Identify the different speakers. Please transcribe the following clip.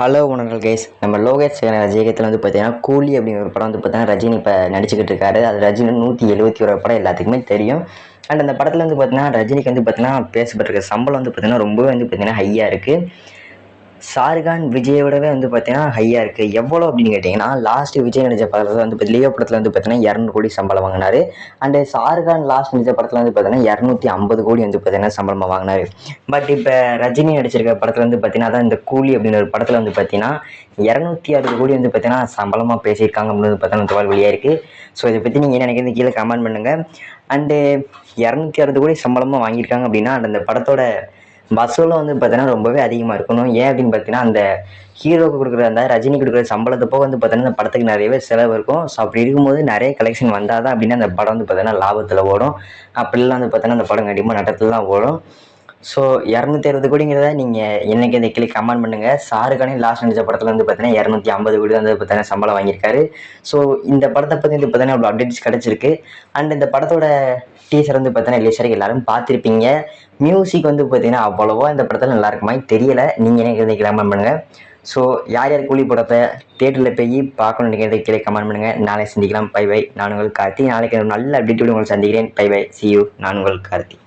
Speaker 1: Hello உணர்கள் case நம்ம லோகேஷ் ரஜிகத்தில் வந்து பார்த்தீங்கன்னா கூலி அப்படிங்கிற ஒரு படம் வந்து பார்த்தீங்கன்னா ரஜினி இப்போ நடிச்சுக்கிட்டு இருக்காரு. அது ரஜினி நூற்றி எழுபத்தி ஒரு படம் எல்லாத்துக்குமே தெரியும். அண்ட் அந்த படத்தில் வந்து பார்த்தீங்கன்னா ரஜினிக்கு வந்து பார்த்தீங்கன்னா பேசப்பட்டிருக்க சம்பளம் வந்து பார்த்தீங்கன்னா ரொம்பவே வந்து பார்த்தீங்கன்னா ஹையாக இருக்குது ஷாருகான் விஜயோடவே வந்து பார்த்தீங்கன்னா ஹையாக இருக்குது எவ்வளோ அப்படின்னு கேட்டிங்கன்னா லாஸ்ட் விஜய் நடித்த படத்தில் வந்து இப்போ லியோ படத்தில் வந்து பார்த்தீங்கன்னா இரநூறு கோடி சம்பளம் வாங்கினார். அண்டு ஷாருகான் லாஸ்ட் நடித்த படத்தில் வந்து பார்த்தீங்கன்னா இரநூத்தி ஐம்பது கோடி வந்து பார்த்தீங்கன்னா சம்பளமாக வாங்கினார். பட் இப்போ ரஜினி நடிச்சிருக்க படத்தில் வந்து பார்த்தீங்கன்னா அதான் இந்த கூலி அப்படின்னு ஒரு படத்தில் வந்து பார்த்தீங்கன்னா இரநூத்தி அறுபது கோடி வந்து பார்த்தீங்கன்னா சம்பளமாக பேசியிருக்காங்க அப்படின்னு வந்து பார்த்தீங்கன்னா தகவல் வெளியாக இருக்குது ஸோ இதை பற்றி நீங்கள் என்ன நினைக்கிறது கீழே கமெண்ட் பண்ணுங்கள் அண்டு இரநூத்தி அறுபது கோடி சம்பளமாக வாங்கியிருக்காங்க அப்படின்னா அந்த படத்தோட வசூலும் வந்து பார்த்தீங்கன்னா ரொம்பவே அதிகமாக இருக்கணும். ஏன் அப்படின்னு பார்த்தீங்கன்னா அந்த ஹீரோக்கு கொடுக்குற அந்த ரஜினி கொடுக்குற சம்பளத்தை போக வந்து பார்த்தீங்கன்னா அந்த படத்துக்கு நிறையவே செலவு இருக்கும். ஸோ அப்படி இருக்கும்போது நிறைய கலெக்ஷன் வந்தால் தான் அப்படின்னா அந்த படம் வந்து பார்த்தீங்கன்னா லாபத்தில் ஓடும். அப்படிலாம் வந்து பார்த்தீங்கன்னா அந்த படம் கண்டிப்பாக நடத்தில் தான் ஓடும். ஸோ இரநூத்தி அறுபது கோடிங்கிறத நீங்கள் என்னைக்கு இந்த கிளி கமெண்ட் பண்ணுங்கள் ஷாருக்கானே லாஸ்ட் நடிச்ச படத்தில் வந்து பார்த்தீங்கன்னா இரநூத்தி ஐம்பது கோடி வந்து பார்த்தீங்கன்னா சம்பளம் வாங்கியிருக்காரு. ஸோ இந்த படத்தை பற்றி வந்து பார்த்தீங்கன்னா அவ்வளோ அப்டேட்ஸ் கிடச்சிருக்கு. அண்ட் இந்த படத்தோட டீசர் வந்து பார்த்தீங்கன்னா ரிலீஸ் ஆகி எல்லாரும் பார்த்துருப்பீங்க. மியூசிக் வந்து பார்த்தீங்கன்னா அவ்வளோவா இந்த படத்தில் நல்லா இருக்குமா தெரியலை. நீங்கள் என்ன இதை கமெண்ட் பண்ணுங்கள் ஸோ யார் யார் கூலி படத்தை தேட்டரில் போய் பார்க்கணும் நினைக்கிறத கீழே கமெண்ட் பண்ணுங்கள் நாளை சந்திக்கலாம். பை பை நான் உங்கள் கார்த்தி. நாளைக்கு நல்ல அப்டேட் உங்களுக்கு சந்திக்கிறேன். பை பை சி யூ நான் உங்கள் கார்த்தி.